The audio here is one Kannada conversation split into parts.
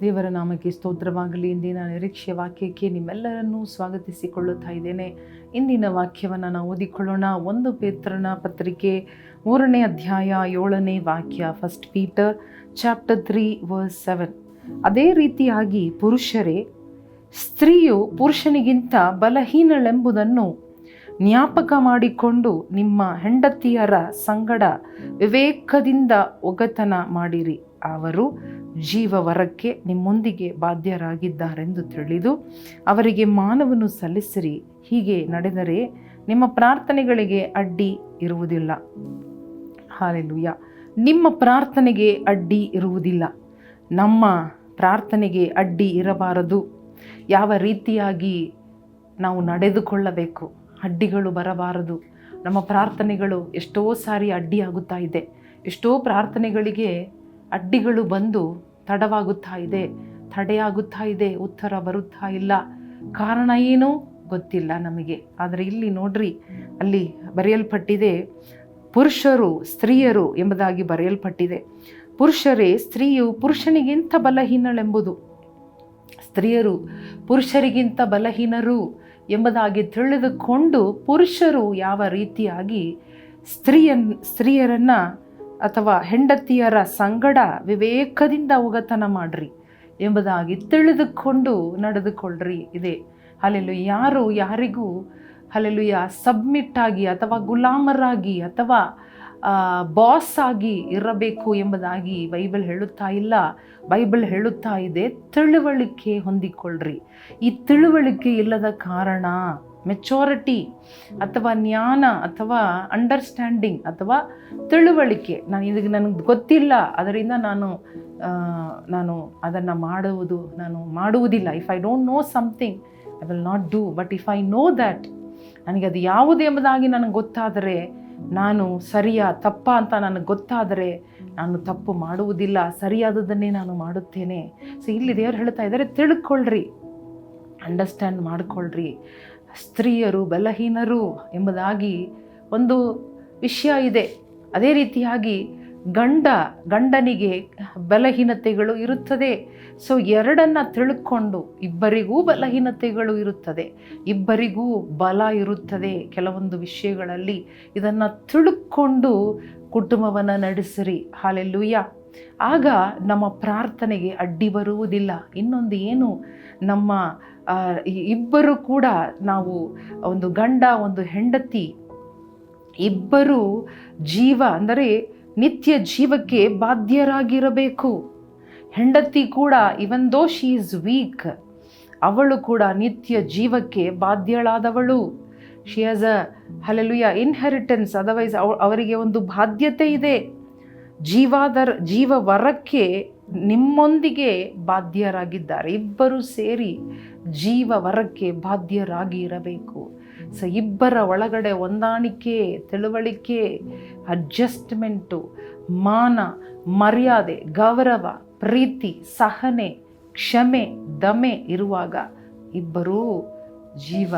ದೇವರ ನಾಮಕ್ಕೆ ಸ್ತೋತ್ರವಾಗಲಿ. ಇಂದಿನ ನಿರೀಕ್ಷೆ ವಾಕ್ಯಕ್ಕೆ ನಿಮ್ಮೆಲ್ಲರನ್ನೂ ಸ್ವಾಗತಿಸಿಕೊಳ್ಳುತ್ತಾ ಇದ್ದೇನೆ. ಇಂದಿನ ವಾಕ್ಯವನ್ನು ನಾವು ಓದಿಕೊಳ್ಳೋಣ. ಒಂದು ಪೇತ್ರನ ಪತ್ರಿಕೆ ಮೂರನೇ ಅಧ್ಯಾಯ ಏಳನೇ ವಾಕ್ಯ first Peter chapter three verse seven ಅದೇ ರೀತಿಯಾಗಿ ಪುರುಷರೇ, ಸ್ತ್ರೀಯು ಪುರುಷನಿಗಿಂತ ಬಲಹೀನಳೆಂಬುದನ್ನು ಜ್ಞಾಪಕ ಮಾಡಿಕೊಂಡು ನಿಮ್ಮ ಹೆಂಡತಿಯರ ಸಂಗಡ ವಿವೇಕದಿಂದ ಒಗತನ ಮಾಡಿರಿ. ಅವರು ಜೀವವರಕ್ಕೆ ನಿಮ್ಮೊಂದಿಗೆ ಬಾಧ್ಯರಾಗಿದ್ದಾರೆಂದು ತಿಳಿದು ಅವರಿಗೆ ಮಾನವನ್ನು ಸಲ್ಲಿಸಿರಿ. ಹೀಗೆ ನಡೆದರೆ ನಿಮ್ಮ ಪ್ರಾರ್ಥನೆಗಳಿಗೆ ಅಡ್ಡಿ ಇರುವುದಿಲ್ಲ. ಹಾಲೆಲುಯ್ಯ ನಿಮ್ಮ ಪ್ರಾರ್ಥನೆಗೆ ಅಡ್ಡಿ ಇರುವುದಿಲ್ಲ. ನಮ್ಮ ಪ್ರಾರ್ಥನೆಗೆ ಅಡ್ಡಿ ಇರಬಾರದು. ಯಾವ ರೀತಿಯಾಗಿ ನಾವು ನಡೆದುಕೊಳ್ಳಬೇಕು? ಅಡ್ಡಿಗಳು ಬರಬಾರದು. ನಮ್ಮ ಪ್ರಾರ್ಥನೆಗಳು ಎಷ್ಟೋ ಸಾರಿ ಅಡ್ಡಿಯಾಗುತ್ತಾ ಇದೆ. ಎಷ್ಟೋ ಪ್ರಾರ್ಥನೆಗಳಿಗೆ ಅಡ್ಡಿಗಳು ಬಂದು ತಡವಾಗುತ್ತಾ ಇದೆ, ತಡೆಯಾಗುತ್ತಾ ಇದೆ, ಉತ್ತರ ಬರುತ್ತಾ ಇಲ್ಲ. ಕಾರಣ ಏನು ಗೊತ್ತಿಲ್ಲ ನಮಗೆ. ಆದರೆ ಇಲ್ಲಿ ನೋಡ್ರಿ, ಅಲ್ಲಿ ಬರೆಯಲ್ಪಟ್ಟಿದೆ, ಪುರುಷರು ಸ್ತ್ರೀಯರು ಎಂಬುದಾಗಿ ಬರೆಯಲ್ಪಟ್ಟಿದೆ. ಪುರುಷರೇ, ಸ್ತ್ರೀಯು ಪುರುಷನಿಗಿಂತ ಬಲಹೀನಳೆಂಬುದು. ಸ್ತ್ರೀಯರು ಪುರುಷರಿಗಿಂತ ಬಲಹೀನರು ಎಂಬುದಾಗಿ ತಿಳಿದುಕೊಂಡು ಪುರುಷರು ಯಾವ ರೀತಿಯಾಗಿ ಸ್ತ್ರೀಯನ್, ಸ್ತ್ರೀಯರನ್ನು ಅಥವಾ ಹೆಂಡತಿಯರ ಸಂಗಡ ವಿವೇಕದಿಂದ ಒಗತನ ಮಾಡ್ರಿ ಎಂಬುದಾಗಿ ತಿಳಿದುಕೊಂಡು ನಡೆದುಕೊಳ್ಳ್ರಿ ಇದೆ. ಅಲ್ಲೆಲ್ಲೂ ಯಾರು ಯಾರಿಗೂ ಅಲ್ಲೆಲ್ಲುಯ ಸಬ್ಮಿಟ್ ಆಗಿ ಅಥವಾ ಗುಲಾಮರಾಗಿ ಅಥವಾ ಬಾಸ್ ಆಗಿ ಇರಬೇಕು ಎಂಬುದಾಗಿ ಬೈಬಲ್ ಹೇಳುತ್ತಾ ಇಲ್ಲ. ಬೈಬಲ್ ಹೇಳುತ್ತಾ ಇದೆ, ತಿಳುವಳಿಕೆ ಹೊಂದಿಕೊಳ್ಳ್ರಿ. ಈ ತಿಳುವಳಿಕೆ ಇಲ್ಲದ ಕಾರಣ ಮೆಚೋರಿಟಿ ಅಥವಾ ಜ್ಞಾನ ಅಥವಾ ಅಂಡರ್ಸ್ಟ್ಯಾಂಡಿಂಗ್ ಅಥವಾ ತಿಳುವಳಿಕೆ. ನಾನು ಇದಕ್ಕೆ ನನಗೆ ಗೊತ್ತಿಲ್ಲ. ಅದರಿಂದ ನಾನು ನಾನು ಅದನ್ನು ಮಾಡುವುದು, ನಾನು ಮಾಡುವುದಿಲ್ಲ. If I don't know something I will not do but if I know that ನನಗೆ ಅದು ಯಾವುದು ಎಂಬುದಾಗಿ ನನಗೆ ಗೊತ್ತಾದರೆ, ನಾನು ಸರಿಯಾ, ತಪ್ಪ ಅಂತ ನನಗೆ ಗೊತ್ತಾದರೆ, ನಾನು ತಪ್ಪು ಮಾಡುವುದಿಲ್ಲ. ಸರಿಯಾದದನ್ನೇ ನಾನು ಮಾಡುತ್ತೇನೆ. ಸೊ ಇಲ್ಲಿ ದೇವರು ಹೇಳ್ತಾ ಇದ್ದಾರೆ ತಿಳ್ಕೊಳ್ಳ್ರಿ ಅಂಡರ್ಸ್ಟ್ಯಾಂಡ್ ಮಾಡಿಕೊಳ್ಳ್ರಿ ಸ್ತ್ರೀಯರು, ಬಲಹೀನರು ಎಂಬುದಾಗಿ ಒಂದು ವಿಷಯ ಇದೆ. ಅದೇ ರೀತಿಯಾಗಿ ಗಂಡ, ಗಂಡನಿಗೆ ಬಲಹೀನತೆಗಳು ಇರುತ್ತದೆ. ಸೊ ಎರಡನ್ನು ತಿಳ್ಕೊಂಡು ಇಬ್ಬರಿಗೂ ಬಲಹೀನತೆಗಳು ಇರುತ್ತದೆ. ಇಬ್ಬರಿಗೂ ಬಲ ಇರುತ್ತದೆ ಕೆಲವೊಂದು ವಿಷಯಗಳಲ್ಲಿ. ಇದನ್ನು ತಿಳ್ಕೊಂಡು ಕುಟುಂಬವನ್ನು ನಡೆಸಿರಿ. ಹಾಲೆಲ್ಲೂಯ್ಯ ಆಗ ನಮ್ಮ ಪ್ರಾರ್ಥನೆಗೆ ಅಡ್ಡಿ ಬರುವುದಿಲ್ಲ. ಇನ್ನೊಂದು ಏನು, ನಮ್ಮ ಇಬ್ಬರು ಕೂಡ ನಾವು ಒಂದು ಗಂಡ, ಒಂದು ಹೆಂಡತಿ, ಇಬ್ಬರು ಜೀವ, ಅಂದರೆ ನಿತ್ಯ ಜೀವಕ್ಕೆ ಬಾಧ್ಯರಾಗಿರಬೇಕು. ಹೆಂಡತಿ ಕೂಡ ಇವನ್ ದೋ ಶಿ ಈಸ್ ವೀಕ್ ಅವಳು ಕೂಡ ನಿತ್ಯ ಜೀವಕ್ಕೆ ಬಾಧ್ಯಳಾದವಳು. She has a hallelujah inheritance otherwise ಅವರಿಗೆ ಒಂದು ಬಾಧ್ಯತೆ ಇದೆ. ಜೀವಾದರ, ಜೀವವರಕ್ಕೆ ನಿಮ್ಮೊಂದಿಗೆ ಬಾಧ್ಯರಾಗಿದ್ದಾರೆ. ಇಬ್ಬರು ಸೇರಿ ಜೀವವರಕ್ಕೆ ಬಾಧ್ಯರಾಗಿ ಇರಬೇಕು ಸೊ ಇಬ್ಬರ ಒಳಗಡೆ ಹೊಂದಾಣಿಕೆ, ತಿಳುವಳಿಕೆ ಅಡ್ಜಸ್ಟ್ಮೆಂಟು ಮಾನ, ಮರ್ಯಾದೆ, ಗೌರವ, ಪ್ರೀತಿ, ಸಹನೆ, ಕ್ಷಮೆ, ದಮೆ ಇರುವಾಗ ಇಬ್ಬರೂ ಜೀವ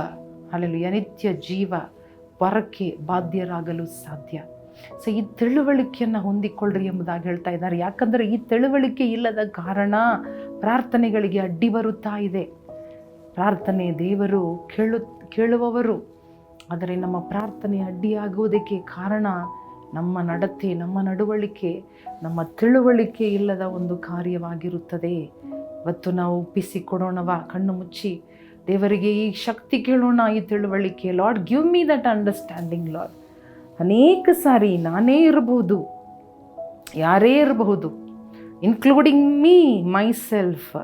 ಅಲ್ಲಲು ನಿತ್ಯ ಜೀವ ವರಕ್ಕೆ ಬಾಧ್ಯರಾಗಲು ಸಾಧ್ಯ. ಸೊ ಈ ತಿಳುವಳಿಕೆಯನ್ನು ಹೊಂದಿಕೊಳ್ಳ್ರಿ ಎಂಬುದಾಗಿ ಹೇಳ್ತಾ ಇದ್ದಾರೆ. ಯಾಕಂದರೆ ಈ ತಿಳುವಳಿಕೆ ಇಲ್ಲದ ಕಾರಣ ಪ್ರಾರ್ಥನೆಗಳಿಗೆ ಅಡ್ಡಿ ಬರುತ್ತಾ ಇದೆ. ಪ್ರಾರ್ಥನೆ ದೇವರು ಕೇಳು, ಕೇಳುವವರು, ಆದರೆ ನಮ್ಮ ಪ್ರಾರ್ಥನೆ ಅಡ್ಡಿಯಾಗುವುದಕ್ಕೆ ಕಾರಣ ನಮ್ಮ ನಡತೆ, ನಮ್ಮ ನಡವಳಿಕೆ, ನಮ್ಮ ತಿಳುವಳಿಕೆ ಇಲ್ಲದ ಒಂದು ಕಾರ್ಯವಾಗಿರುತ್ತದೆ. ಇವತ್ತು ನಾವು ಒಪ್ಪಿಸಿ ಕೊಡೋಣವಾ ಕಣ್ಣು ಮುಚ್ಚಿ, ದೇವರಿಗೆ ಈ ಶಕ್ತಿ ಕೇಳೋಣ ಈ ತಿಳುವಳಿಕೆ. Lord give me that understanding Lord ಅನೇಕ ಸಾರಿ ನಾನೇ ಇರಬಹುದು ಯಾರೇ ಇರಬಹುದು including me myself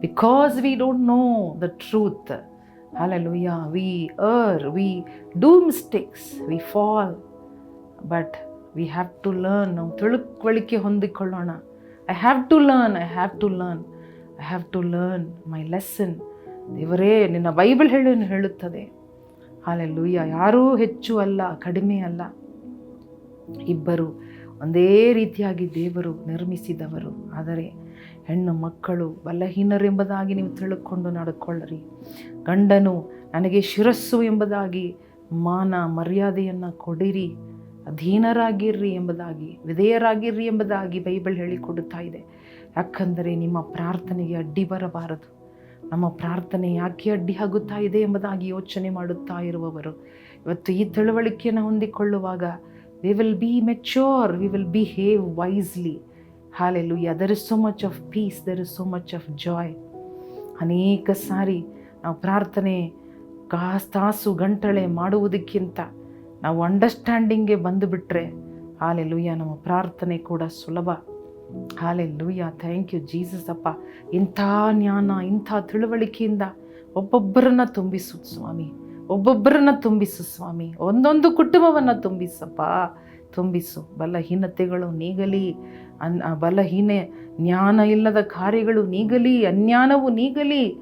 because we don't know the truth hallelujah we are we do mistakes we fall but we have to learn ನಾವು ತಿಳುವಳಿಕೆ ಹೊಂದಿಕೊಳ್ಳೋಣ. I have to learn I have to learn I have to learn my lesson ದೇವರೇ, ನಿನ್ನ ಬೈಬಲ್ ಹೇಳಿ ಹೇಳುತ್ತದೆ. ಹಾಲೆಲ್ಲೂಯ್ಯ ಯಾರೂ ಹೆಚ್ಚು ಅಲ್ಲ, ಕಡಿಮೆ ಅಲ್ಲ. ಇಬ್ಬರು ಒಂದೇ ರೀತಿಯಾಗಿ ದೇವರು ನಿರ್ಮಿಸಿದವರು. ಆದರೆ ಹೆಣ್ಣು ಮಕ್ಕಳು ಬಲಹೀನರೆಂಬುದಾಗಿ ನೀವು ತಿಳುಕೊಂಡು ನಡ್ಕೊಳ್ಳ್ರಿ ಗಂಡನು ನನಗೆ ಶಿರಸ್ಸು ಎಂಬುದಾಗಿ ಮಾನ ಮರ್ಯಾದೆಯನ್ನು ಕೊಡಿರಿ. ಅಧೀನರಾಗಿರ್ರಿ ಎಂಬುದಾಗಿ, ವಿಧೇಯರಾಗಿರ್ರಿ ಎಂಬುದಾಗಿ ಬೈಬಲ್ ಹೇಳಿಕೊಡುತ್ತಾ ಇದೆ. ಯಾಕಂದರೆ ನಿಮ್ಮ ಪ್ರಾರ್ಥನೆಗೆ ಅಡ್ಡಿ ಬರಬಾರದು. ನಮ್ಮ ಪ್ರಾರ್ಥನೆ ಯಾಕೆ ಅಡ್ಡಿ ಆಗುತ್ತಾ ಇದೆ ಎಂಬುದಾಗಿ ಯೋಚನೆ ಮಾಡುತ್ತಾ ಇರುವವರು. ಇವತ್ತು ಈ ತಿಳುವಳಿಕೆಯನ್ನು ಹೊಂದಿಕೊಳ್ಳುವಾಗ we will be mature we will behave wisely hallelujah there is so much of peace there is so much of joy ಅನೇಕ ಸಾರಿ ನಾವು ಪ್ರಾರ್ಥನೆ ಕಾಸ್ತಾಸು ಗಂಟಳೆ ಮಾಡುವುದಕ್ಕಿಂತ ನಾವು ಅಂಡರ್ಸ್ಟ್ಯಾಂಡಿಂಗ್ಗೆ ಬಂದುಬಿಟ್ರೆ ಹಾಲೆಲುಯ್ಯ ನಮ್ಮ ಪ್ರಾರ್ಥನೆ ಕೂಡ ಸುಲಭ. ಹಾಲೆಲುಯ್ಯ ಥ್ಯಾಂಕ್ ಯು ಜೀಸಸ್ ಅಪ್ಪ. ಇಂಥ ಜ್ಞಾನ, ಇಂಥ ತಿಳುವಳಿಕೆಯಿಂದ ಒಬ್ಬೊಬ್ಬರನ್ನ ತುಂಬಿಸು, ಸ್ವಾಮಿ. ಒಬ್ಬೊಬ್ಬರನ್ನ ತುಂಬಿಸು, ಸ್ವಾಮಿ. ಒಂದೊಂದು ಕುಟುಂಬವನ್ನು ತುಂಬಿಸಪ್ಪ. ತುಂಬಿಸು. ಬಲಹೀನತೆಗಳು ನೀಗಲಿ. ಅನ್ ಬಲಹೀನ ಜ್ಞಾನ ಇಲ್ಲದ ಕಾರ್ಯಗಳು ನೀಗಲಿ. ಅಜ್ಞಾನವು ನೀಗಲಿ.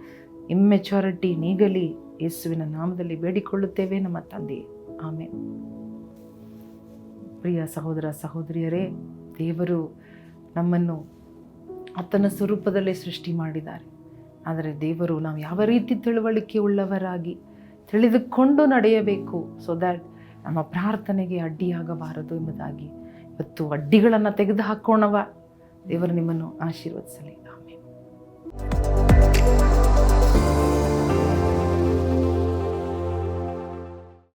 ಇಮ್ಮೆಚ್ಯೂರಿಟಿ ನೀಗಲಿ. ಯೇಸುವಿನ ನಾಮದಲ್ಲಿ ಬೇಡಿಕೊಳ್ಳುತ್ತೇವೆ ನಮ್ಮ ತಂದೆ. ಆಮೇಲೆ ಪ್ರಿಯ ಸಹೋದರ ಸಹೋದರಿಯರೇ, ದೇವರು ನಮ್ಮನ್ನು ಆತನ ಸ್ವರೂಪದಲ್ಲೇ ಸೃಷ್ಟಿ ಮಾಡಿದ್ದಾರೆ. ಆದರೆ ದೇವರು ನಾವು ಯಾವ ರೀತಿ ತಿಳುವಳಿಕೆ ಉಳ್ಳವರಾಗಿ ತಿಳಿದುಕೊಂಡು ನಡೆಯಬೇಕು? ಸೊ ದ್ಯಾಟ್ ನಮ್ಮ ಪ್ರಾರ್ಥನೆಗೆ ಅಡ್ಡಿಯಾಗಬಾರದು ಎಂಬುದಾಗಿ. ಇವತ್ತು ಅಡ್ಡಿಗಳನ್ನು ತೆಗೆದು ಹಾಕೋಣವ ದೇವರು ನಿಮ್ಮನ್ನು ಆಶೀರ್ವದಿಸಲಿ.